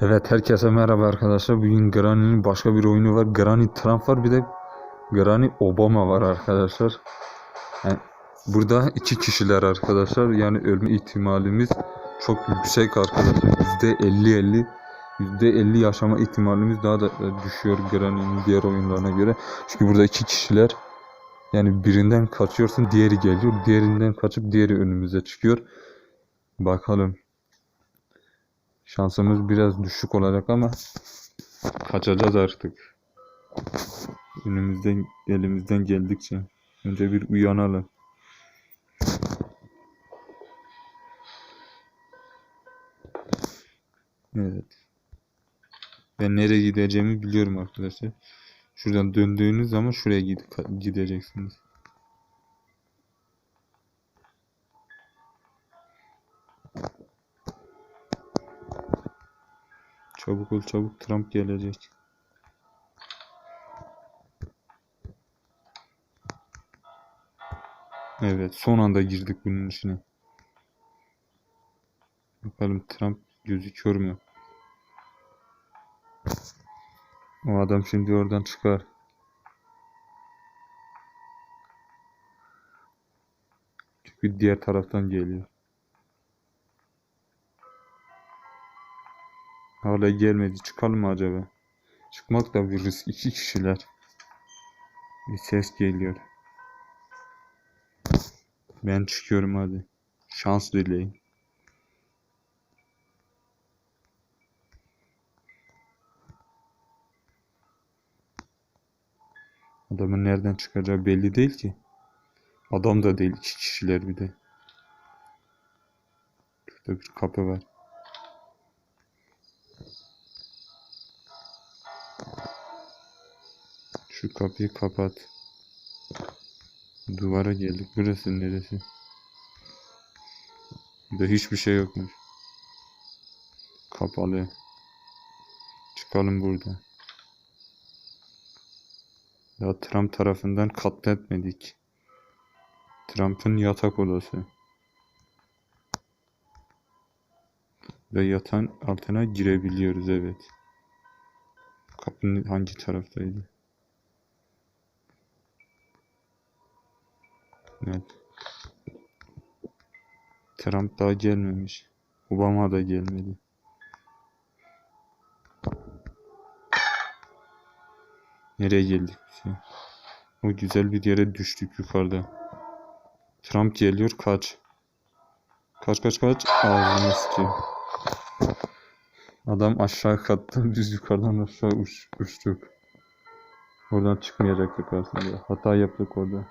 Evet herkese merhaba arkadaşlar. Bugün Granny'nin başka bir oyunu var. Granny Trump var bir de Granny Obama var arkadaşlar. Yani burada iki kişiler arkadaşlar. Yani ölme ihtimalimiz çok yüksek arkadaşlar. %50-50 %50 yaşama ihtimalimiz daha da düşüyor Granny'nin diğer oyunlarına göre. Çünkü burada iki kişiler yani birinden kaçıyorsun diğeri geliyor. Diğerinden kaçıp diğeri önümüze çıkıyor. Bakalım. Şansımız biraz düşük olacak ama kaçacağız artık. Önümüzden elimizden geldikçe. Önce bir uyanalım. Evet. Ben nereye gideceğimi biliyorum arkadaşlar. Şuradan döndüğünüz zaman şuraya gid- gideceksiniz. Çabuk ol çabuk Trump gelecek. Evet son anda girdik bunun içine. Bakalım Trump gözüküyor mu? O adam şimdi oradan çıkar. Çünkü diğer taraftan geliyor. Hala gelmedi. Çıkalım mı acaba? Çıkmak da bir risk. İki kişiler. Bir ses geliyor. Ben çıkıyorum hadi. Şans dileyin. Adamın nereden çıkacağı belli değil ki. Adam da değil. iki kişiler bir de. Şurada bir kapı var. Şu kapıyı kapat. Duvara geldik. Burası neresi? Burada hiçbir şey yokmuş. Kapalı. Çıkalım burada. Daha Trump tarafından katletmedik. Trump'ın yatak odası. Ve yatağın altına girebiliyoruz evet. Kapının hangi taraftaydı? Evet. Trump daha gelmemiş. Obama da gelmedi. Nereye geldik biz? O güzel bir yere düştük yukarıda. Trump geliyor kaç. Kaç kaç kaç. Ağzına sıçayım. Adam aşağı katta biz yukarıdan aşağı uç, uçtuk. Oradan çıkmayacaktık aslında. Hata yaptık orada.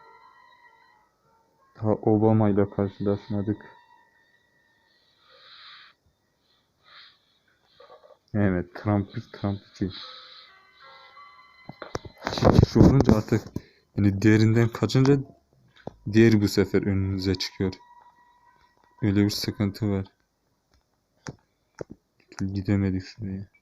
Obama ile karşılaşmadık. Evet, Trump 1, Trump 2. İki kişi olunca artık yani diğerinden kaçınca diğeri bu sefer önünüze çıkıyor. Öyle bir sıkıntı var. Gidemedik şuraya.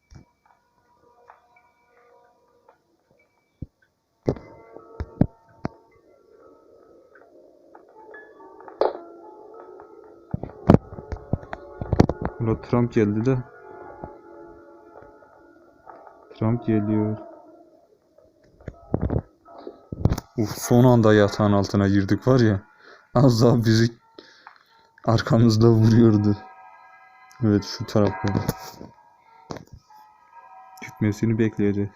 Ula Trump geldi de. Trump geliyor. Uf son anda yatağın altına girdik var ya. Az daha bizi arkamızda vuruyordu. Evet şu tarafta. Gitmesini bekleyeceğiz.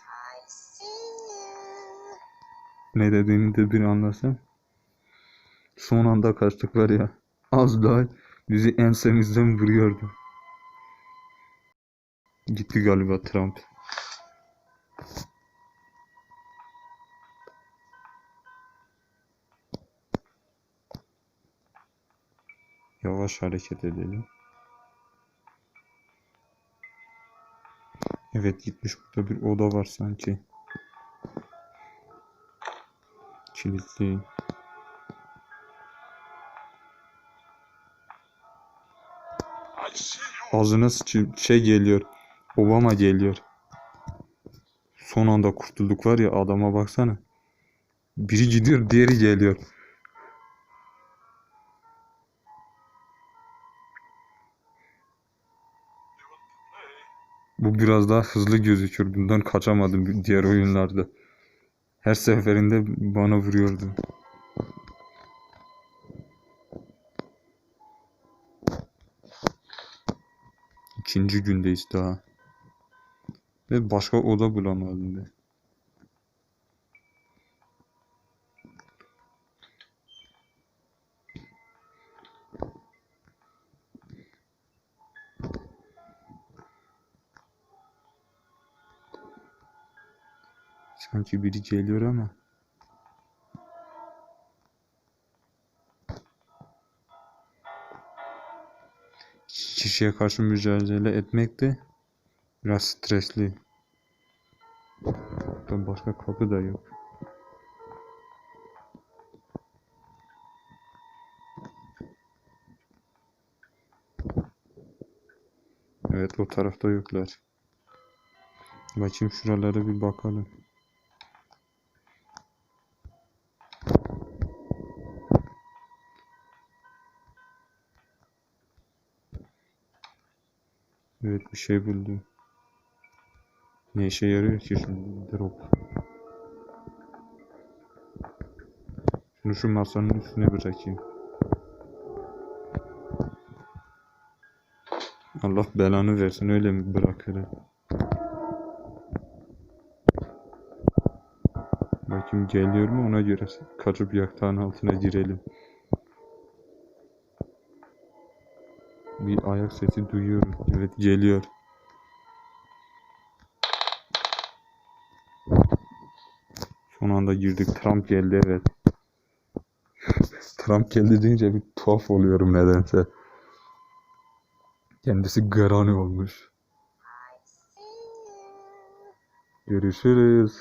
Ne dediğini de bir anlasam. Son anda kaçtık var ya. Az daha bizi ensemizden vuruyordu. Gitti galiba Trump. Yavaş hareket edelim. Evet gitmiş burada bir oda var sanki. Kilitli. Ağzına şey geliyor. Obama geliyor. Son anda kurtulduk var ya adama baksana. Biri gidiyor diğeri geliyor. Bu biraz daha hızlı gözüküyor. Bundan kaçamadım diğer oyunlarda. Her seferinde bana vuruyordu. İkinci gündeyiz daha. Ve başka oda bulamadım ben. Sanki biri geliyor ama. Kişiye karşı mücadele etmek de biraz stresli. Burada başka kapı da yok. Evet o tarafta yoklar. Bakayım şuralara bir bakalım. Evet bir şey buldum. Ne işe yarıyor ki şimdi drop? Şunu şu masanın üstüne bırakayım. Allah belanı versin öyle mi bırakırım? Bakayım geliyor mu ona göre kaçıp yaktağın altına girelim. Bir ayak sesi duyuyorum. Evet geliyor. Anda girdik. Trump geldi evet. Trump geldi deyince bir tuhaf oluyorum nedense. Kendisi Garani olmuş. Görüşürüz.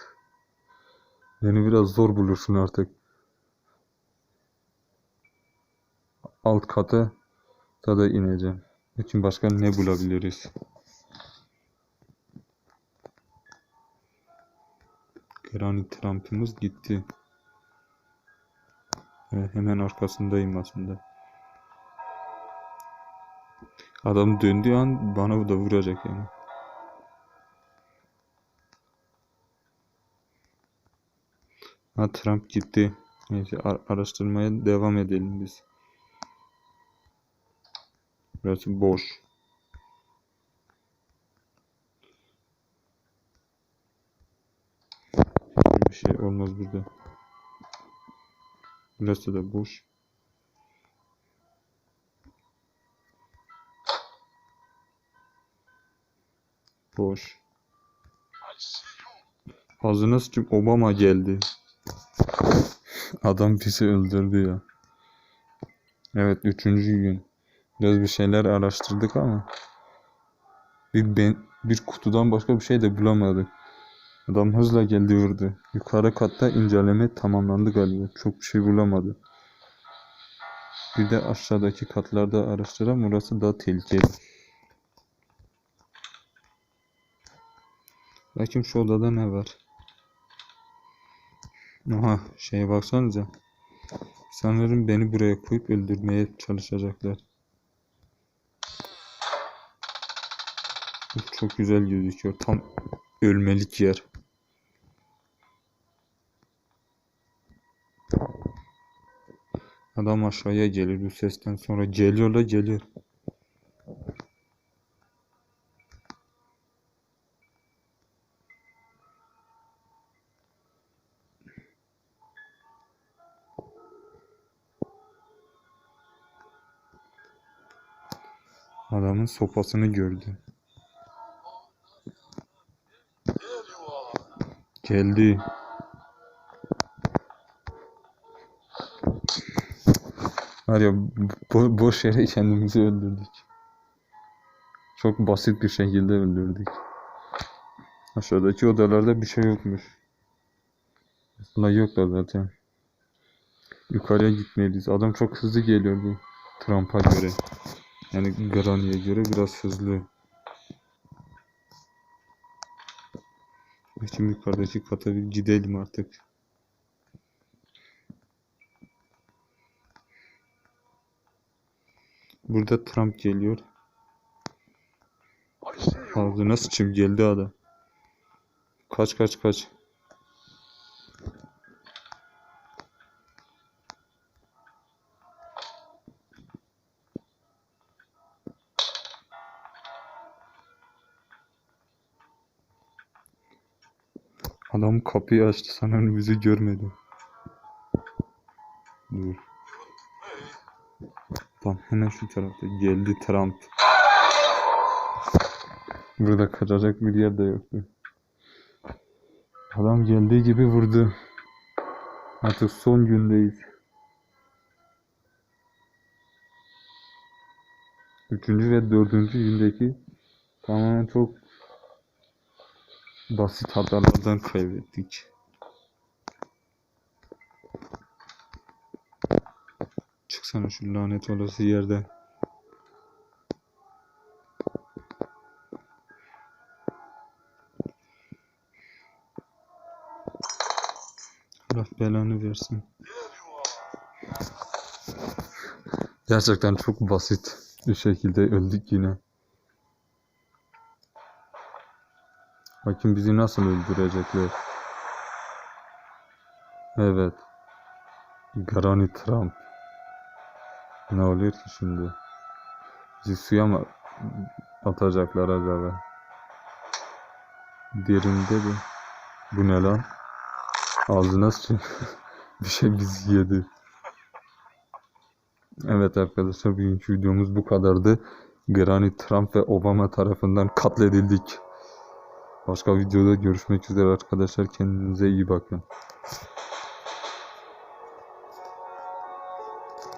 Beni biraz zor bulursun artık. Alt kata da da ineceğim. Için başka ne bulabiliriz? Granit Trump'ımız gitti. Evet, hemen arkasındayım aslında. Adam döndüğü an bana da vuracak yani. Ha Trump gitti. Neyse ar- araştırmaya devam edelim biz. Burası boş. Bir şey olmaz burada. Burası da boş. Boş. Ağzına sıçayım Obama geldi. Adam bizi öldürdü ya. Evet üçüncü gün. Biraz bir şeyler araştırdık ama bir ben bir kutudan başka bir şey de bulamadık. Adam hızla geldi vurdu. Yukarı katta inceleme tamamlandı galiba. Çok bir şey bulamadı. Bir de aşağıdaki katlarda araştıralım. Orası daha tehlikeli. Bakayım şu odada ne var? Aha şeye baksanıza. Sanırım beni buraya koyup öldürmeye çalışacaklar. Çok güzel gözüküyor. Tam ölmelik yer. Adam aşağıya gelir bu sesten sonra. Geliyor la geliyor. Adamın sopasını gördü. Geldi. Var ya bo- boş yere kendimizi öldürdük. Çok basit bir şekilde öldürdük. Aşağıdaki odalarda bir şey yokmuş. Aslında yok da zaten. Yukarıya gitmeliyiz. Adam çok hızlı geliyordu. Trump'a göre. Yani Granny'e göre biraz hızlı. Şimdi yukarıdaki kata bir gidelim artık. Burada Trump geliyor. I see you. Ağzına sıçayım geldi adam. Kaç kaç kaç. Adam kapıyı açtı sanırım bizi görmedi. Dur. Tam hemen şu tarafta geldi Trump. Burada kaçacak bir yer de yoktu. Adam geldiği gibi vurdu. Artık son gündeyiz. Üçüncü ve dördüncü gündeki tamamen çok basit hatalardan kaybettik. Çıksana şu lanet olası yerden. Allah belanı versin. Gerçekten çok basit bir şekilde öldük yine. Bakın bizi nasıl öldürecekler. Evet. Granny Trump. Ne oluyor ki şimdi? Bizi suya mı atacaklar acaba? Derinde de. Bu ne lan? Ağzına sıçayım. bir şey bizi yedi. Evet arkadaşlar bugünkü videomuz bu kadardı. Granny Trump ve Obama tarafından katledildik. Başka videoda görüşmek üzere arkadaşlar. Kendinize iyi bakın.